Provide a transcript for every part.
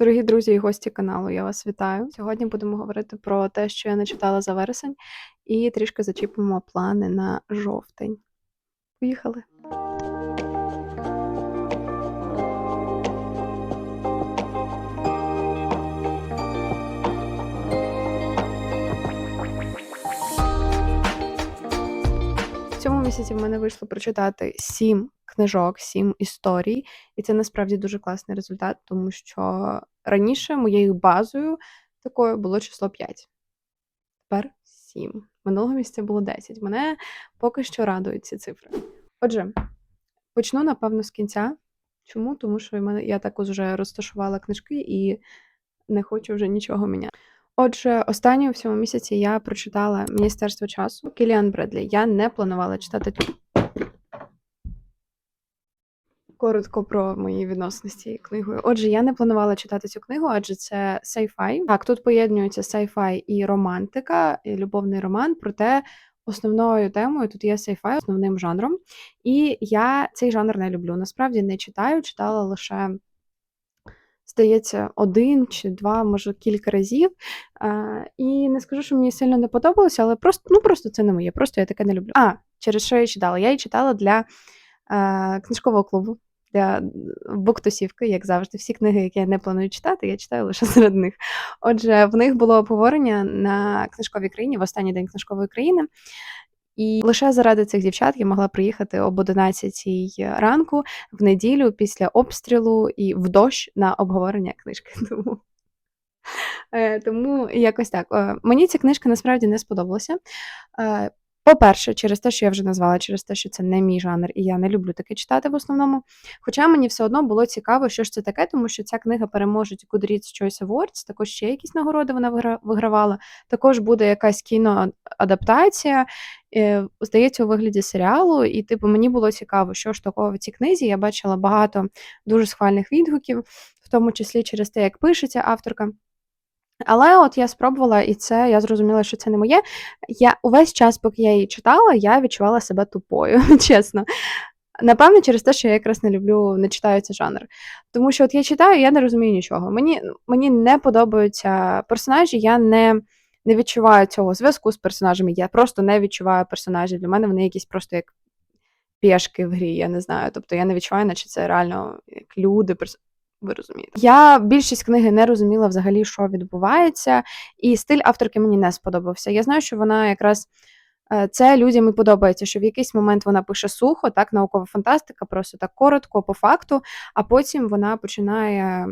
Дорогі друзі і гості каналу, я вас вітаю. Сьогодні будемо говорити про те, що я не читала за вересень, і трішки зачіпимо плани на жовтень. Поїхали! Місяці в мене вийшло прочитати сім книжок, сім історій, і це насправді дуже класний результат, тому що раніше моєю базою такою було число 5. Тепер 7. Минулого місяця було 10. Мене поки що радують ці цифри. Отже, почну, напевно, з кінця. Чому? Тому що я також вже розташувала книжки і не хочу вже нічого міняти. Отже, останнього в цьому місяці я прочитала Міністерство часу Кіліан Бредлі. Я не планувала читати коротко про мої відносини з цією книгою. Отже, я не планувала читати цю книгу, адже це сайфай. Так, тут поєднуються сайфай і романтика, і любовний роман. Проте основною темою тут є сайфай, основним жанром. І я цей жанр не люблю. Насправді не читаю, читала лише. Здається, один чи два, може, кілька разів. І не скажу, що мені сильно не подобалося, але просто ну просто це не моє. Просто я таке не люблю. А, через що я читала? Я її читала для книжкового клубу, для буктусівки, як завжди. Всі книги, які я не планую читати, я читаю лише серед них. Отже, в них було обговорення на книжковій країні в останній день книжкової країни. І лише заради цих дівчат я могла приїхати об 11 ранку в неділю після обстрілу і в дощ на обговорення книжки. Тому е, тому якось так. Е, мені ця книжка насправді не сподобалася. По-перше, через те, що я вже назвала, через те, що це не мій жанр, і я не люблю таке читати в основному. Хоча мені все одно було цікаво, що ж це таке, тому що ця книга переможе Goodreads Choice Awards, також ще якісь нагороди вона вигравала. Також буде якась кіноадаптація, е, здається, у вигляді серіалу. І, типу, мені було цікаво, що ж такого в цій книзі. Я бачила багато дуже схвальних відгуків, в тому числі через те, як пишеться авторка. Але от я спробувала, і це я зрозуміла, що це не моє. Я увесь час, поки я її читала, я відчувала себе тупою, чесно. Напевно, через те, що я якраз не люблю, не читаю цей жанр. Тому що от я читаю, я не розумію нічого. Мені мені не подобаються персонажі, я не не відчуваю цього зв'язку з персонажами. Я просто не відчуваю персонажів. Для мене вони якісь просто як пішки в грі, я не знаю. Тобто я не відчуваю, наче це реально як люди, перс... ви розумієте. Я більшість книги не розуміла взагалі, що відбувається, і стиль авторки мені не сподобався. Я знаю, що вона якраз. е, Це людям і подобається, що в якийсь момент вона пише сухо, так, наукова фантастика, просто так коротко, по факту, а потім вона починає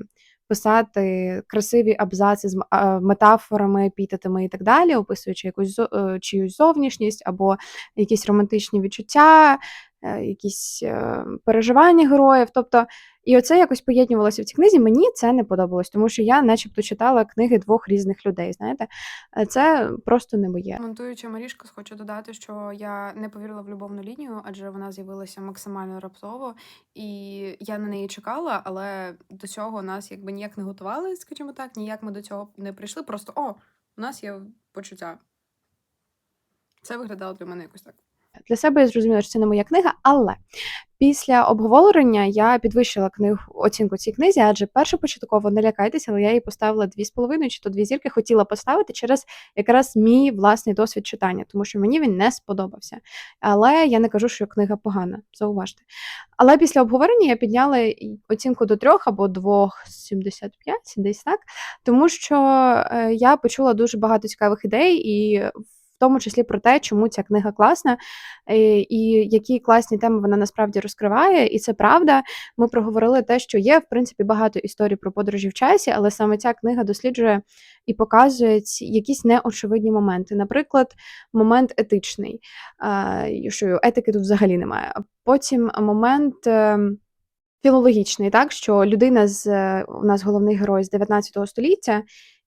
писати красиві абзаци з метафорами, епітетами і так далі, описуючи якусь е, чиюсь зовнішність або якісь романтичні відчуття, якісь е, переживання героїв. Тобто, і оце якось поєднувалося в цій книзі. Мені це не подобалось, тому що я, начебто, читала книги двох різних людей. Знаєте, Е, це просто не моє. Монтуючи Марішка, хочу додати, що я не повірила в любовну лінію, адже вона з'явилася максимально раптово, і я на неї чекала, але до цього нас якби ніяк не готували, скажімо так, ніяк ми до цього не прийшли. Просто о, у нас є почуття. Це виглядало для мене якось так. Для себе я зрозуміла, що це не моя книга, але після обговорення я підвищила книгу оцінку цій книзі, адже першопочатково не лякайтеся, але я їй поставила дві з половиною чи то дві зірки хотіла поставити через якраз мій власний досвід читання, тому що мені він не сподобався. Але я не кажу, що книга погана, зауважте. Але після обговорення я підняла оцінку до трьох або 2,75, десь так, тому що е, я почула дуже багато цікавих ідей і. В тому числі про те, чому ця книга класна, е, і які класні теми вона насправді розкриває, і це правда. Ми проговорили те, що є в принципі багато історій про подорожі в часі, але саме ця книга досліджує і показує якісь неочевидні моменти. Наприклад, момент етичний, е, що етики тут взагалі немає. Потім момент. е, Філологічний, так що людина з у нас головний герой з 19 століття,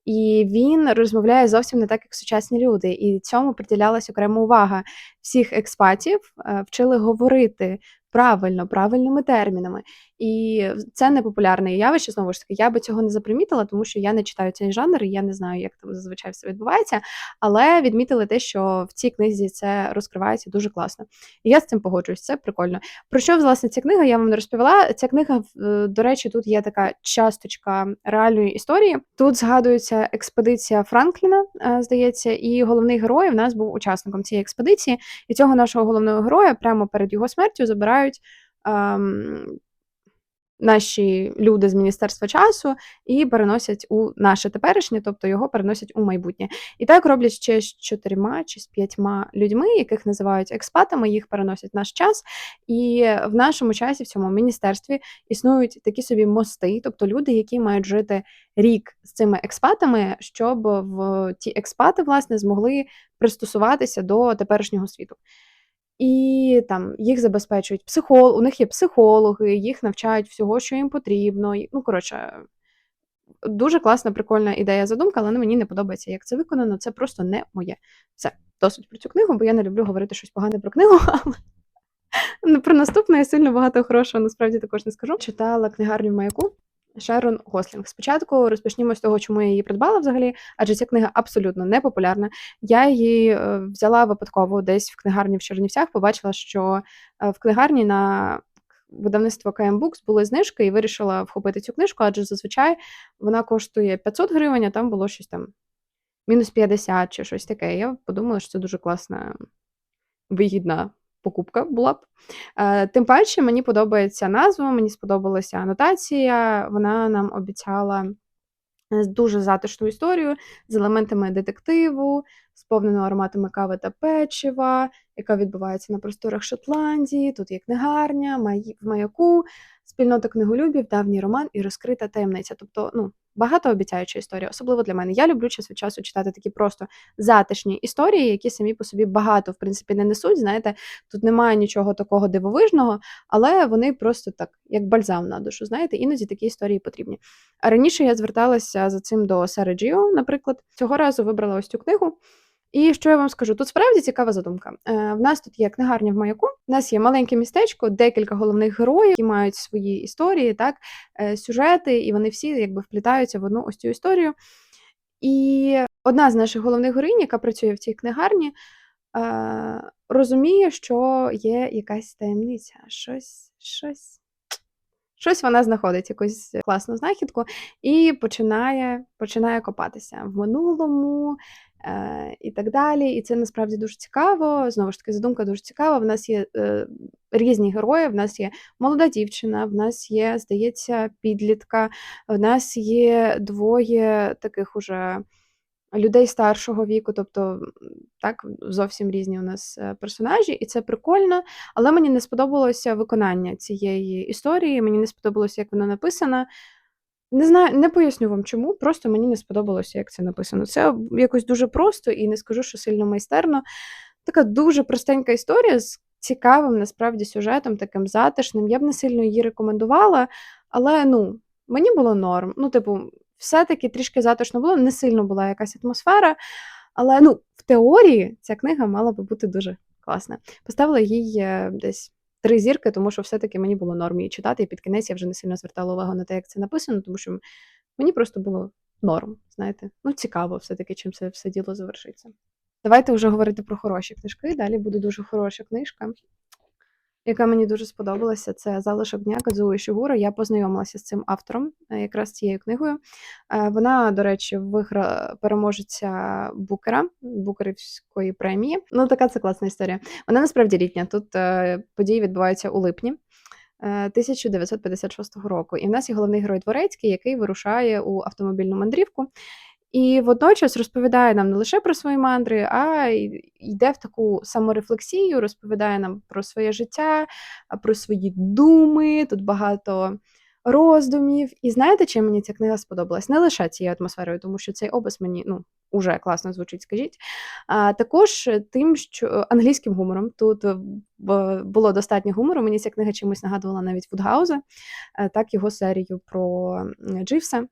і він розмовляє зовсім не так, як сучасні люди. І цьому приділялась окрема увага. Всіх експатів е, вчили говорити правильно, правильними термінами. І це непопулярне явище. Знову ж таки, я би цього не запримітила, тому що я не читаю цей жанр, і я не знаю, як там зазвичай все відбувається. Але відмітили те, що в цій книзі це розкривається дуже класно. І я з цим погоджуюсь, це прикольно. Про що власне ця книга? Я вам не розповіла. Ця книга, е, до речі, тут є така часточка реальної історії. Тут згадується експедиція Франкліна, е, здається, і головний герой в нас був учасником цієї експедиції. І цього нашого головного героя прямо перед його смертю забирають. Наші люди з міністерства часу і переносять у наше теперішнє, тобто його переносять у майбутнє. І так роблять ще з чотирма чи з п'ятьма людьми, яких називають експатами, їх переносять в наш час. І в нашому часі, в цьому міністерстві, існують такі собі мости, тобто люди, які мають жити рік з цими експатами, щоб в ті експати власне змогли пристосуватися до теперішнього світу. І там їх забезпечують психол, у них є психологи, їх навчають всього, що їм потрібно. Ну, коротше, дуже класна, прикольна ідея задумка, але мені не подобається, як це виконано. Це просто не моє. Все, досить про цю книгу, бо я не люблю говорити щось погане про книгу, але про наступне я сильно багато хорошого насправді також не скажу. Читала книгарню в маяку. Шерон Гослінг. Спочатку розпочнімо з того, чому я її придбала взагалі, адже ця книга абсолютно не популярна. Я її е, взяла випадково десь в книгарні в Чернівцях, побачила, що е, в книгарні на видавництво KM Books були знижки, і вирішила вхопити цю книжку, адже зазвичай вона коштує 500 гривень, а там було щось там мінус 50 чи щось таке. Я подумала, що це дуже класна, вигідна покупка була б. Е, Тим паче, мені подобається назва, мені сподобалася анотація. Вона нам обіцяла е, дуже затишну історію з елементами детективу, сповненого ароматами кави та печива, яка відбувається на просторах Шотландії. Тут є книгарня, в маяку, спільнота книголюбів, давній роман і розкрита таємниця. Тобто, ну, багатообіцяюча історія, особливо для мене. Я люблю час від часу читати такі просто затишні історії, які самі по собі багато, в принципі, не несуть. Знаєте, тут немає нічого такого дивовижного, але вони просто так, як бальзам на душу. Знаєте, іноді такі історії потрібні. А раніше я зверталася за цим до Сари Джіо, наприклад, цього разу вибрала ось цю книгу. І що я вам скажу? Тут справді цікава задумка. Е, в нас тут є книгарня в маяку. В нас є маленьке містечко, декілька головних героїв, які мають свої історії, так, е, сюжети, і вони всі якби вплітаються в одну ось цю історію. І одна з наших головних героїнь, яка працює в цій книгарні, е, розуміє, що є якась таємниця, щось, щось. Щось вона знаходить, якусь класну знахідку, і починає починає копатися в минулому е, і так далі. І це насправді дуже цікаво. Знову ж таки, задумка дуже цікава. В нас є е, різні герої, в нас є молода дівчина, в нас є, здається, підлітка, в нас є двоє таких уже людей старшого віку, тобто так зовсім різні у нас е, персонажі, і це прикольно. Але мені не сподобалося виконання цієї історії, мені не сподобалося, як вона написана. Не знаю, не поясню вам чому, просто мені не сподобалося, як це написано. Це якось дуже просто і не скажу, що сильно майстерно. Така дуже простенька історія з цікавим насправді сюжетом, таким затишним. Я б не сильно її рекомендувала, але ну, мені було норм. Ну, типу, все-таки трішки затишно було, не сильно була якась атмосфера. Але ну, в теорії ця книга мала би бути дуже класна. Поставила їй е, десь три зірки, тому що все-таки мені було норм її читати, і під кінець я вже не сильно звертала увагу на те, як це написано, тому що мені просто було норм, знаєте. Ну, цікаво все-таки, чим це все діло завершиться. Давайте вже говорити про хороші книжки. Далі буде дуже хороша книжка, яка мені дуже сподобалася. Це залишок дня Кадзуо Ішигура. Я познайомилася з цим автором, е, якраз цією книгою. Е, Вона, до речі, виграла переможеця Букера, Букерівської премії. Ну, така це класна історія. Вона насправді літня. Тут е, події відбуваються у липні. е, 1956 року. І в нас є головний герой Дворецький, який вирушає у автомобільну мандрівку. І водночас розповідає нам не лише про свої мандри, а йде в таку саморефлексію, розповідає нам про своє життя, про свої думи. Тут багато роздумів. І знаєте, чим мені ця книга сподобалась? Не лише цією атмосферою, тому що цей опис мені ну, уже класно звучить, скажіть. А також тим, що англійським гумором тут е, було достатньо гумору. Мені ця книга чимось нагадувала навіть Вудгауза, е, так його серію про Дживса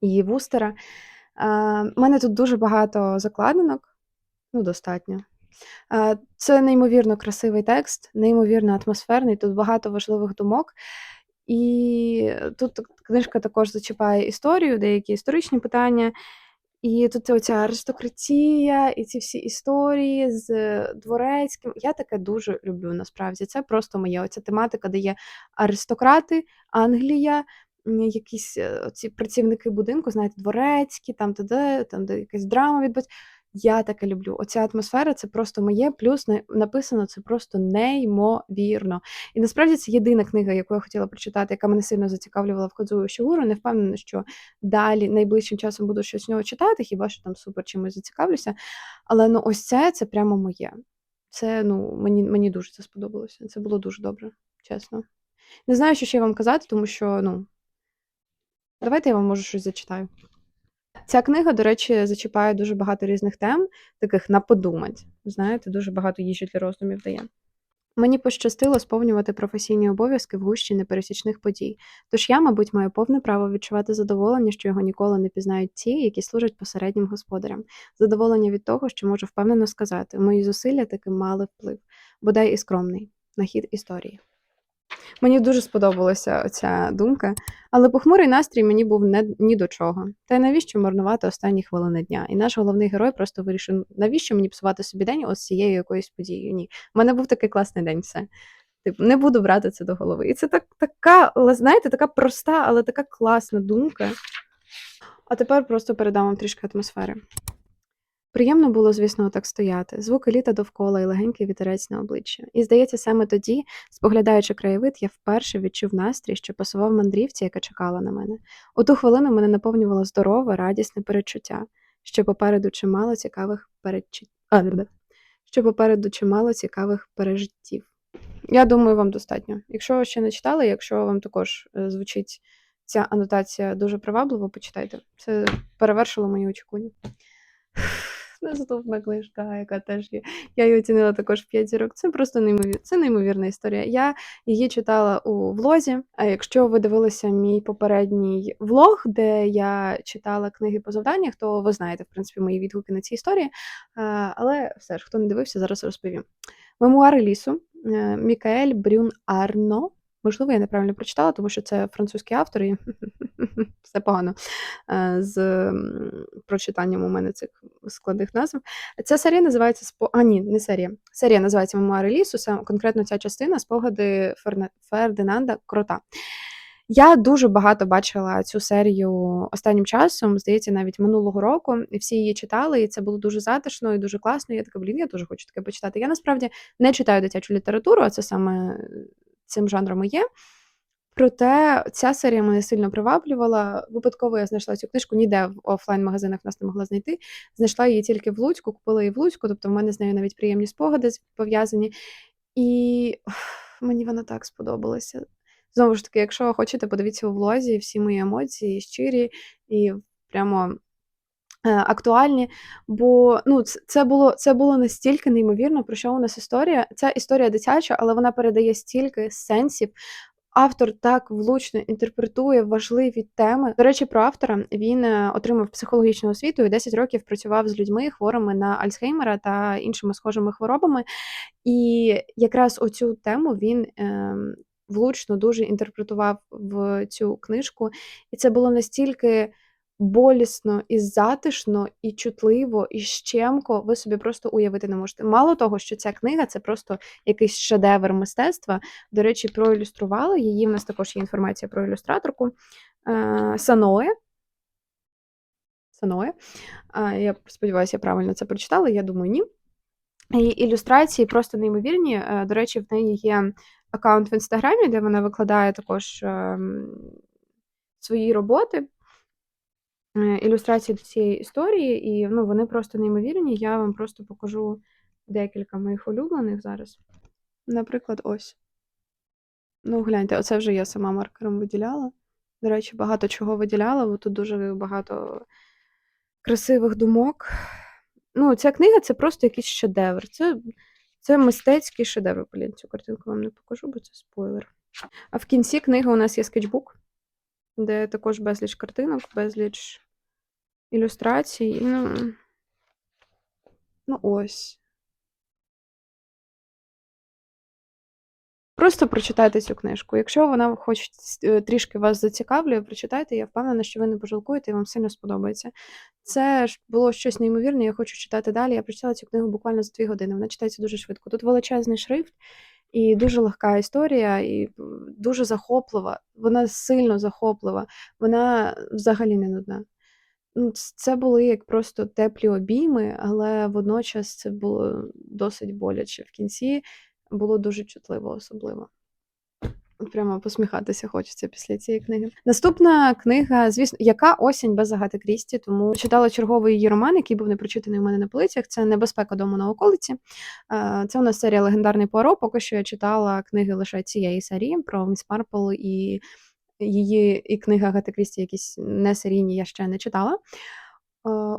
і Вустера. У мене тут дуже багато закладинок, ну, достатньо. Е, Це неймовірно красивий текст, неймовірно атмосферний, тут багато важливих думок. І тут книжка також зачіпає історію, деякі історичні питання. І тут оця аристократія, і ці всі історії з дворецьким. Я таке дуже люблю насправді. Це просто моє. Оця тематика, де є аристократи, Англія, якісь е, ці працівники будинку, знаєте, дворецькі, там, де, там, де якась драма відбувається. Я таке люблю. Оця атмосфера це просто моє, плюс на- написано це просто неймовірно. І насправді це єдина книга, яку я хотіла прочитати, яка мене сильно зацікавлювала в Кадзуо Шігуру. Не впевнена, що далі найближчим часом буду щось з нього читати, хіба що там супер чимось зацікавлюся. Але ну ось це це прямо моє. Це ну мені, мені дуже це сподобалося. Це було дуже добре, чесно. Не знаю, що ще вам казати, тому що ну. Давайте я вам може щось зачитаю. Ця книга, до речі, зачіпає дуже багато різних тем, таких на подумать. Знаєте, дуже багато їжі для роздумів дає. Мені пощастило сповнювати професійні обов'язки в гущі непересічних подій. Тож я, мабуть, маю повне право відчувати задоволення, що його ніколи не пізнають ті, які служать посереднім господарям. Задоволення від того, що можу впевнено сказати, мої зусилля таки мали вплив, бодай і скромний, на хід історії. Мені дуже сподобалася ця думка, але похмурий настрій мені був не ні до чого. Та й навіщо марнувати останні хвилини дня? І наш головний герой просто вирішив, навіщо мені псувати собі день ось цією якоюсь подією? Ні, у мене був такий класний день. Все. Типу, не буду брати це до голови. І це так, така, знаєте, така проста, але така класна думка. А тепер просто передам вам трішки атмосфери. Приємно було, звісно, так стояти, звуки літа довкола і легенький вітерець на обличчя. І здається, саме тоді, споглядаючи краєвид, я вперше відчув настрій, що пасував мандрівці, яка чекала на мене. У ту хвилину мене наповнювало здорове, радісне перечуття, що попереду чимало цікавих передчут... що попереду чимало цікавих пережиттів. Я думаю, вам достатньо. Якщо ще не читали, якщо вам також е, звучить ця анотація дуже привабливо, почитайте. Це перевершило мої очікування. Наступна книжка, яка теж є. Я її оцінила також в 5 зірок. Це просто неймовір... це неймовірна історія. Я її читала у влозі. А якщо ви дивилися мій попередній влог, де я читала книги по завданнях, то ви знаєте, в принципі, мої відгуки на ці історії. Але все ж, хто не дивився, зараз розповім. Мемуари лісу е, Мікаель Брюн Арно. Можливо, я неправильно прочитала, тому що це французький автор, і все погано е, з прочитанням у мене цих складних назв. Ця серія називається спо... А, ні, не серія. Серія називається Мемуари лісу. Конкретно ця частина спогади Ферна... Фердинанда Крота. Я дуже багато бачила цю серію останнім часом, здається, навіть минулого року, і всі її читали, і це було дуже затишно і дуже класно. Я така, блін, я дуже хочу таке почитати. Я насправді не читаю дитячу літературу, а це саме цим жанром і є. Проте ця серія мене сильно приваблювала. Випадково я знайшла цю книжку, ніде в офлайн-магазинах нас не могла знайти. Знайшла її тільки в Луцьку, купила її в Луцьку, тобто в мене з нею навіть приємні спогади пов'язані. І ух, мені вона так сподобалася. Знову ж таки, якщо хочете, подивіться у влозі всі мої емоції щирі і прямо актуальні. Бо ну, це було, це було настільки неймовірно, про що у нас історія. Ця історія дитяча, але вона передає стільки сенсів. Автор так влучно інтерпретує важливі теми. До речі, про автора він е, отримав психологічну освіту і 10 років працював з людьми хворими на Альцгеймера та іншими схожими хворобами. І якраз оцю тему він ем, влучно дуже інтерпретував в цю книжку. І це було настільки болісно і затишно, і чутливо, і щемко, ви собі просто уявити не можете. Мало того, що ця книга це просто якийсь шедевр мистецтва. До речі, проілюстрували її. В нас також є інформація про ілюстраторку е, Саное. Саное. Я сподіваюся, я правильно це прочитала. Я думаю, ні. І ілюстрації просто неймовірні. Е, До речі, в неї є аккаунт в інстаграмі, де вона викладає також ем, свої роботи, ілюстрації до цієї історії, і ну, вони просто неймовірні. Я вам просто покажу декілька моїх улюблених зараз. Наприклад, ось. Ну, гляньте, оце вже я сама маркером виділяла. До речі, багато чого виділяла, бо тут дуже багато красивих думок. Ну, ця книга це просто якийсь шедевр. Це, це мистецький шедевр. Блін, цю картинку вам не покажу, бо це спойлер. А в кінці книги у нас є скетчбук, де також безліч картинок, безліч ілюстрацій. Ну, ну ось. Просто прочитайте цю книжку. Якщо вона хоч е, трішки вас зацікавлює, прочитайте. Я впевнена, що ви не пожалкуєте і вам сильно сподобається. Це ж було щось неймовірне. Я хочу читати далі. Я прочитала цю книгу буквально за дві години. Вона читається дуже швидко. Тут величезний шрифт і дуже легка історія, і дуже захоплива. Вона сильно захоплива. Вона взагалі не нудна. Це були як просто теплі обійми, але водночас це було досить боляче. В кінці було дуже чутливо, особливо. Прямо посміхатися хочеться після цієї книги. Наступна книга, звісно, яка осінь без Агати Крісті, тому читала черговий її роман, який був не прочитаний у мене на полицях. Це Небезпека дому на околиці. Е, Це у нас серія Легендарний Пуаро. Поки що я читала книги лише цієї серії про Міс Марпл і її і книги Агати Крісті, якісь не серійні, я ще не читала. Е,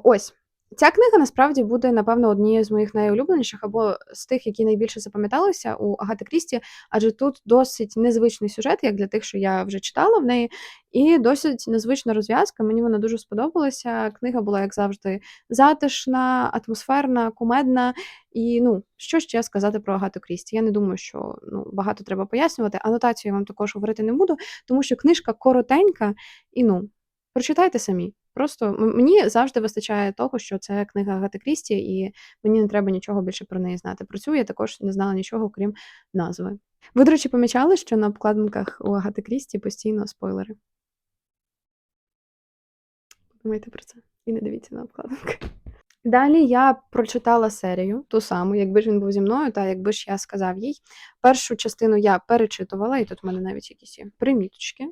Ось. Ця книга насправді буде, напевно, однією з моїх найулюбленіших або з тих, які найбільше запам'яталися у Агати Крісті, адже тут досить незвичний сюжет, як для тих, що я вже читала в неї, і досить незвична розв'язка. Мені вона дуже сподобалася. Книга була, як завжди, затишна, атмосферна, кумедна. І ну, що ще сказати про Агату Крісті? Я не думаю, що ну, багато треба пояснювати. Анотацію я вам також говорити не буду, тому що книжка коротенька і ну, прочитайте самі. Просто мені завжди вистачає того, що це книга Агати Крісті, і мені не треба нічого більше про неї знати. Про цю я також не знала нічого, крім назви. Ви, до речі, помічали, що на обкладинках у Агати Крісті постійно спойлери. Подумайте про це і не дивіться на обкладинки. Далі я прочитала серію, ту саму, якби ж він був зі мною, та якби ж я сказав їй. Першу частину я перечитувала, і тут в мене навіть якісь є приміточки.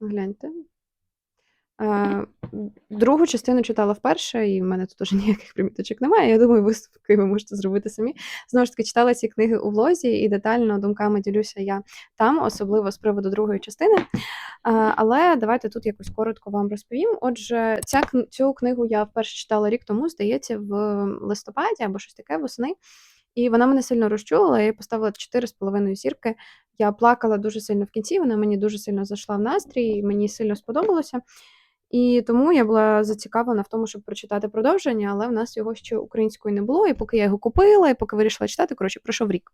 Гляньте. Е, Другу частину читала вперше, і в мене тут уже ніяких приміточок немає. Я думаю, висновки ви можете зробити самі. Знову ж таки, читала ці книги у влозі, і детально думками ділюся я там, особливо з приводу другої частини. Е, Але давайте тут якось коротко вам розповім. Отже, ця цю книгу я вперше читала рік тому, здається, в листопаді або щось таке восени. І вона мене сильно розчулила, я їй поставила 4,5 зірки. Я плакала дуже сильно в кінці, вона мені дуже сильно зайшла в настрій, мені сильно сподобалося. І тому я була зацікавлена в тому, щоб прочитати продовження, але в нас його ще українською не було. І поки я його купила, і поки вирішила читати, коротше, пройшов рік.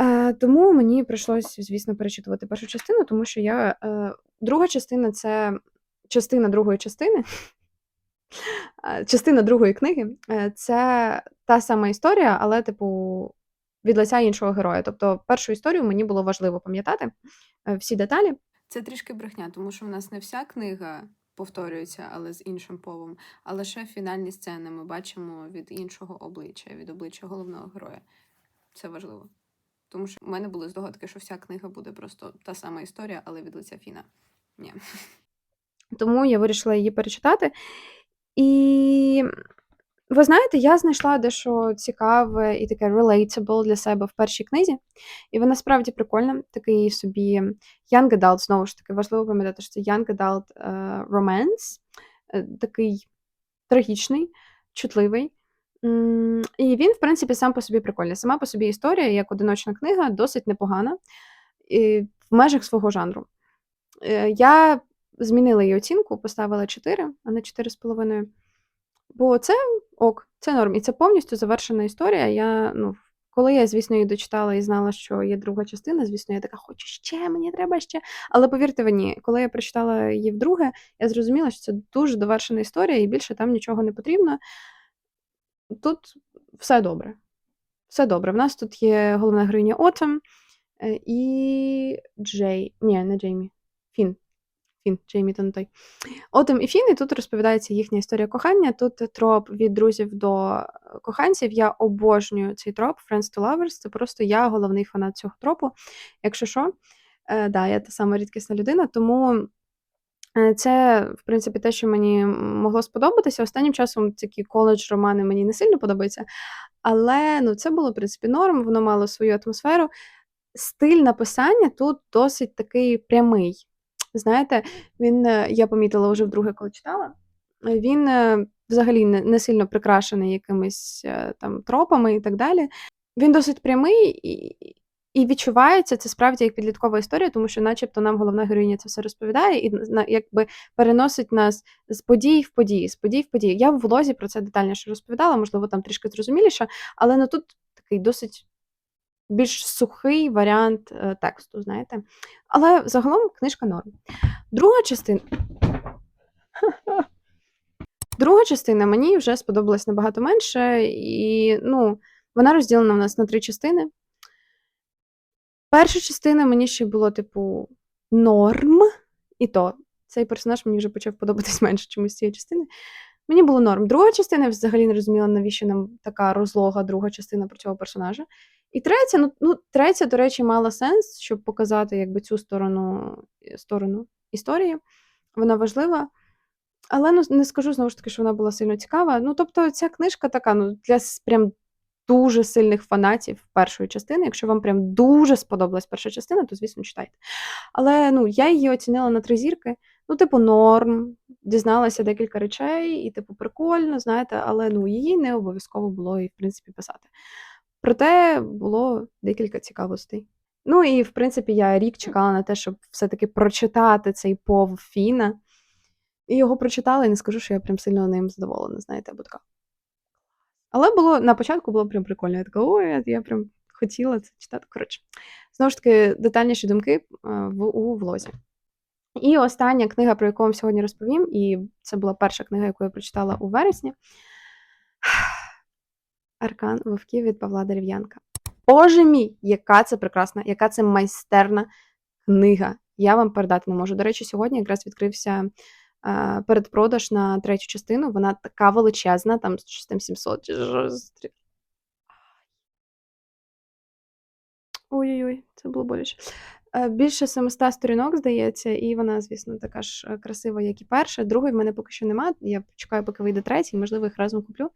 Е, тому мені прийшлось, звісно, перечитувати першу частину, тому що я. Е, друга частина це частина другої частини. Е, Частина другої книги Е, це та сама історія, але, типу, від лиця іншого героя. Тобто, першу історію мені було важливо пам'ятати е, всі деталі. Це трішки брехня, тому що в нас не вся книга повторюється, але з іншим повом, а лише фінальні сцени ми бачимо від іншого обличчя, від обличчя головного героя. Це важливо. Тому що в мене були здогадки, що вся книга буде просто та сама історія, але від лиця Фіна. Ні. Тому я вирішила її перечитати. І ви знаєте, я знайшла дещо цікаве і таке relatable для себе в першій книзі. І вона справді прикольна. Такий собі young adult, знову ж таки, важливо пам'ятати, що це young adult е, romance, е, такий трагічний, чутливий. І він, в принципі, сам по собі прикольний. Сама по собі історія, як одиночна книга, досить непогана і в межах свого жанру. Е, Я змінила її оцінку, поставила 4, а не 4,5. Бо це ок, це норм. І це повністю завершена історія. Я, ну, коли я, звісно, її дочитала і знала, що є друга частина, звісно, я така, хочу ще, мені треба ще. Але повірте мені, коли я прочитала її вдруге, я зрозуміла, що це дуже довершена історія, і більше там нічого не потрібно. Тут все добре. Все добре. В нас тут є головна героїня Отем е, і Джей. Ні, не Джеймі. Фін. Фін, Джеймі той. Отем і Фін, і тут розповідається їхня історія кохання. Тут троп від друзів до коханців. Я обожнюю цей троп Friends to Lovers. Це просто я головний фанат цього тропу. Якщо що, е, да, я та сама рідкісна людина, тому. е, Це, в принципі, те, що мені могло сподобатися. Останнім часом такі коледж-романи мені не сильно подобаються. Але ну, це було, в принципі, норм, воно мало свою атмосферу. Стиль написання тут досить такий прямий. Знаєте, він, е, я помітила вже вдруге, коли читала, він е, взагалі не, не сильно прикрашений якимись е, там тропами і так далі. Він досить прямий і, і відчувається це справді як підліткова історія, тому що, начебто, нам головна героїня це все розповідає і якби переносить нас з подій в події, з подій в події. Я в влозі про це детальніше розповідала, можливо, там трішки зрозуміліше, але ну тут такий досить більш сухий варіант е, тексту, знаєте. Але загалом книжка норм. Друга частина. Друга частина мені вже сподобалась набагато менше, і ну, вона розділена у нас на три частини. Перша частина мені ще було, типу, норм, і то цей персонаж мені вже почав подобатись менше, чомусь цієї частини. Мені було норм. Друга частина я взагалі не розуміла, навіщо нам така розлога друга частина про цього персонажа. І третя, ну, ну третя, до речі, мала сенс, щоб показати якби цю сторону, сторону історії. Вона важлива. Але ну, не скажу знову ж таки, що вона була сильно цікава. Ну, тобто, ця книжка така, ну, для прям дуже сильних фанатів першої частини. Якщо вам прям дуже сподобалась перша частина, то звісно читайте. Але ну, я її оцінила на три зірки. Ну, типу, норм, дізналася декілька речей, і, типу, прикольно, знаєте, але ну, її не обов'язково було і, в принципі, писати. Проте було декілька цікавостей. Ну і в принципі я рік чекала на те, щоб все-таки прочитати цей пов Фіна. І його прочитала, і не скажу, що я прям сильно ним задоволена, знаєте, або така. Але було на початку було прям прикольно. Я така, ой, я, я прям хотіла це читати. Коротше, знову ж таки, детальніші думки е, в, у влозі. І остання книга, про яку вам сьогодні розповім, і це була перша книга, яку я прочитала у вересні. Аркан Вовків від Павла Дерев'янка. Боже мій, яка це прекрасна, яка це майстерна книга. Я вам передати не можу. До речі, сьогодні якраз відкрився е, передпродаж на третю частину. Вона така величезна, там там 700 чи. Ой-ой-ой, це було боляче. Е, Більше 700 сторінок, здається, і вона, звісно, така ж е, красива, як і перша. Другої в мене поки що нема. Я чекаю, поки вийде третій, можливо, їх разом куплю.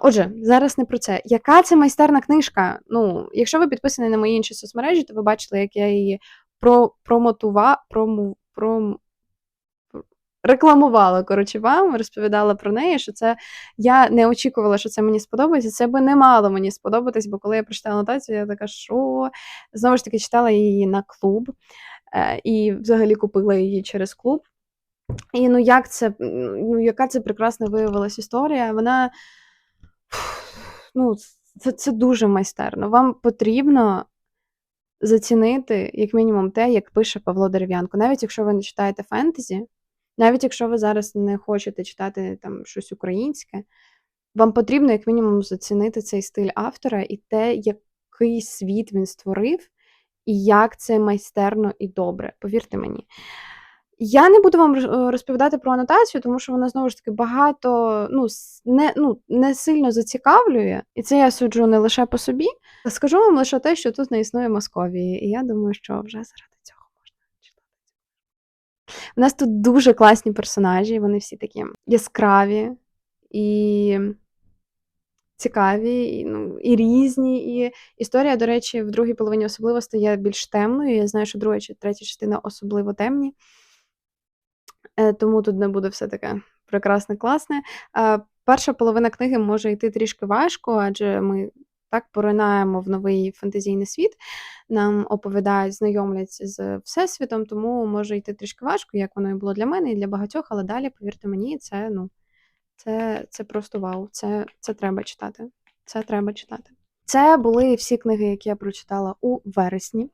Отже, зараз не про це. Яка це майстерна книжка? Ну, якщо ви підписані на мої інші соцмережі, то ви бачили, як я її про, промотува, прому, пром, рекламувала, коротше, вам, розповідала про неї, що це я не очікувала, що це мені сподобається. Це би не мало мені сподобатись, бо коли я прочитала нотацію, я така, що знову ж таки читала її на клуб е, і взагалі купила її через клуб. І ну як це, ну яка це прекрасна виявилась історія. Вона ну, це, це дуже майстерно. Вам потрібно зацінити, як мінімум, те, як пише Павло Дерев'янко. Навіть якщо ви не читаєте фентезі, навіть якщо ви зараз не хочете читати там щось українське, вам потрібно, як мінімум, зацінити цей стиль автора і те, який світ він створив, і як це майстерно і добре. Повірте мені. Я не буду вам розповідати про анотацію, тому що вона знову ж таки багато ну, не, ну, не сильно зацікавлює, і це я суджу не лише по собі. Скажу вам лише те, що тут не існує Московії, і я думаю, що вже заради цього можна читати. У нас тут дуже класні персонажі, вони всі такі яскраві і цікаві, і, ну, і різні. І історія, до речі, в другій половині особливо стає більш темною. Я знаю, що друга чи третя частина особливо темні. Е, тому тут не буде все таке прекрасне, класне. Е, перша половина книги може йти трішки важко, адже ми так поринаємо в новий фантазійний світ, нам оповідають, знайомлять з всесвітом, тому може йти трішки важко, як воно і було для мене і для багатьох, але далі, повірте мені, це ну, це, це просто вау. Це, це треба читати. Це треба читати. Це були всі книги, які я прочитала у вересні.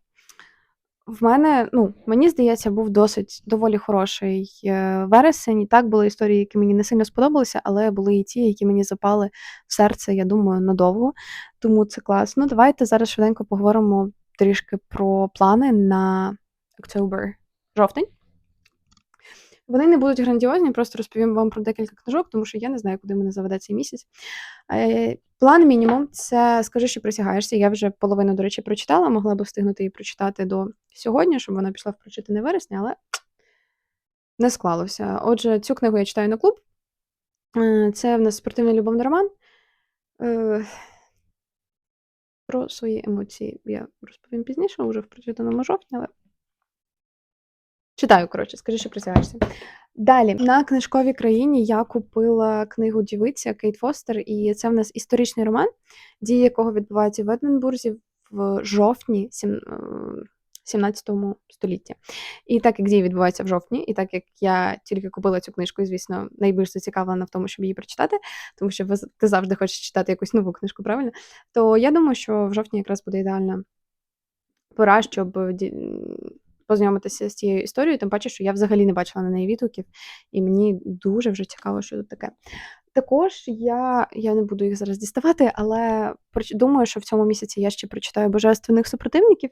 В мене, ну, мені здається, був досить доволі хороший е, вересень. І так були історії, які мені не сильно сподобалися, але були і ті, які мені запали в серце, я думаю, надовго. Тому це класно. Давайте зараз швиденько поговоримо трішки про плани на October, жовтень. Вони не будуть грандіозні, просто розповім вам про декілька книжок, тому що я не знаю, куди мене заведе цей місяць. Е, План мінімум це скажи, що присягаєшся. Я вже половину, до речі, прочитала, могла би встигнути її прочитати до сьогодні, щоб вона пішла в прочитане вересня, але не склалося. Отже, цю книгу я читаю на клуб. Е, Це в нас спортивний любовний роман. Е, Про свої емоції я розповім пізніше, уже в прочитаному жовтні, але читаю, коротше, скажи, що присягаєшся. Далі, на книжковій країні я купила книгу Дівиця Кейт Фостер, і це в нас історичний роман, дії якого відбуваються в Единбурзі в жовтні сім- е, 17 столітті. І так як дії відбуваються в жовтні, і так як я тільки купила цю книжку, і звісно, найбільш зацікавлена в тому, щоб її прочитати, тому що ти завжди хочеш читати якусь нову книжку, правильно? То я думаю, що в жовтні якраз буде ідеальна пора, щоб познайомитися з цією історією, тим паче, що я взагалі не бачила на неї відгуків, і мені дуже вже цікаво, що тут таке. Також я, я не буду їх зараз діставати, але думаю, що в цьому місяці я ще прочитаю божественних супротивників,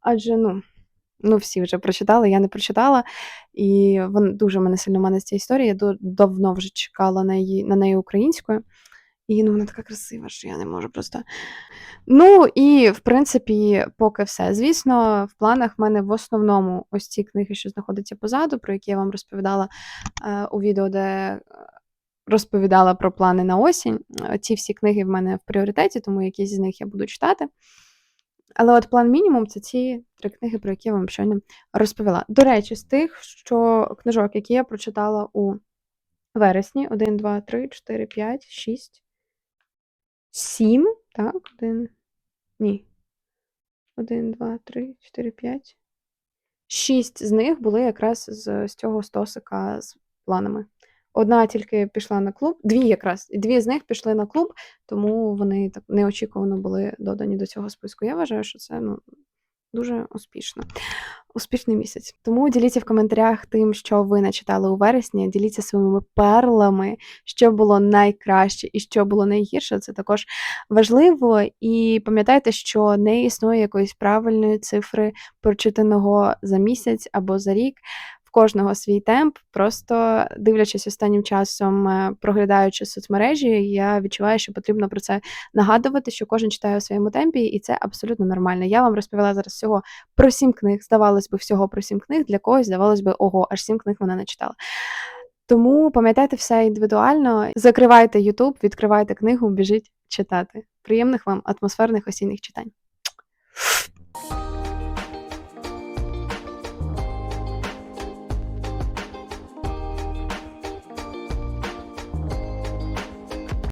адже ну. Ну, всі вже прочитали, я не прочитала, і вон дуже мене сильно мене ця історія. Я давно вже чекала на її на неї українською. І ну, вона така красива, що я не можу просто. Ну і в принципі, поки все. Звісно, в планах в мене в основному ось ці книги, що знаходяться позаду, про які я вам розповідала е, у відео, де розповідала про плани на осінь. Е, Ці всі книги в мене в пріоритеті, тому якісь з них я буду читати. Але от план мінімум це ці три книги, про які я вам щойно розповіла. До речі, з тих, що книжок, які я прочитала у вересні: 1, 2, 3, 4, 5, 6, 7. Так, один. Ні. 1, 2, 3, 4, 5. Шість з них були якраз з, з цього стосика з планами. Одна тільки пішла на клуб, дві якраз, дві з них пішли на клуб, тому вони так неочікувано були додані до цього списку. Я вважаю, що це ну, дуже успішно. Успішний місяць. Тому діліться в коментарях тим, що ви начитали у вересні. Діліться своїми перлами, що було найкраще і що було найгірше. Це також важливо. І пам'ятайте, що не існує якоїсь правильної цифри прочитаного за місяць або за рік. Кожного свій темп. Просто дивлячись останнім часом, е, проглядаючи соцмережі, я відчуваю, що потрібно про це нагадувати, що кожен читає у своєму темпі, і це абсолютно нормально. Я вам розповіла зараз всього про сім книг. Здавалось би, всього про сім книг. Для когось здавалось би, ого, аж сім книг вона не читала. Тому пам'ятайте все індивідуально. Закривайте YouTube, відкривайте книгу, біжіть читати. Приємних вам атмосферних осінніх читань.